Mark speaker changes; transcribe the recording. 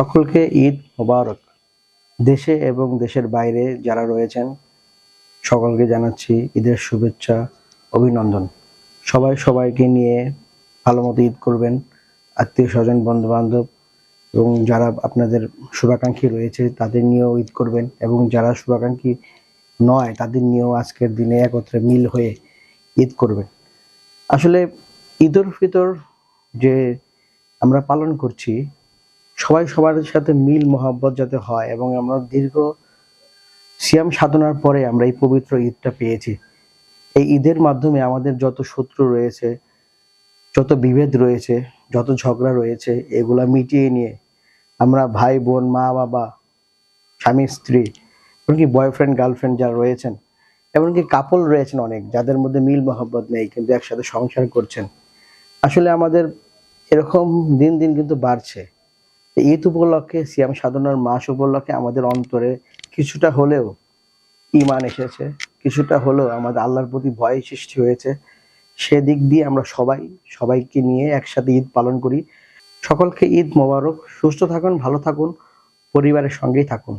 Speaker 1: সকলকে ঈদ মোবারক। দেশে এবং দেশের বাইরে যারা রয়েছেন, সকলকে জানাচ্ছি ঈদের শুভেচ্ছা, অভিনন্দন। সবাই সবাইকে নিয়ে ভালো মতো ঈদ করবেন। আত্মীয় স্বজন বন্ধু বান্ধব এবং যারা আপনাদের শুভাকাঙ্ক্ষী রয়েছে, তাদের নিয়েও ঈদ করবেন এবং যারা শুভাকাঙ্ক্ষী নয়, তাদের নিয়েও আজকের দিনে একত্রে মিল হয়ে ঈদ করবেন। আসলে ঈদ উল ফিতর যে আমরা পালন করছি সবাই সবার সাথে মিল, মোহাব্বত যাতে হয় এবং আমরা দীর্ঘ সিয়াম সাধনার পরে আমরা এই পবিত্র ঈদটা পেয়েছি। এই ঈদের মাধ্যমে আমাদের যত শত্রু রয়েছে, যত বিভেদ রয়েছে, যত ঝগড়া রয়েছে, এগুলা মিটিয়ে নিয়ে আমরা ভাই, বোন, মা, বাবা, স্বামী, স্ত্রী, এমনকি বয়ফ্রেন্ড গার্লফ্রেন্ড যারা রয়েছেন, এমনকি কাপল রয়েছেন অনেক, যাদের মধ্যে মিল, মোহাব্বত নেই, কিন্তু একসাথে সংসার করছেন। আসলে আমাদের এরকম দিন দিন কিন্তু বাড়ছে। ঈদ উপলক্ষে, সিয়াম সাধনার মাস উপলক্ষে আমাদের অন্তরে কিছুটা হলেও ইমান এসেছে, কিছুটা হলেও আমাদের আল্লাহর প্রতি ভয় সৃষ্টি হয়েছে। সেদিক দিয়ে আমরা সবাই, সবাইকে নিয়ে একসাথে ঈদ পালন করি। সকলকে ঈদ মোবারক, সুস্থ থাকুন, ভালো থাকুন, পরিবারের সঙ্গেই থাকুন।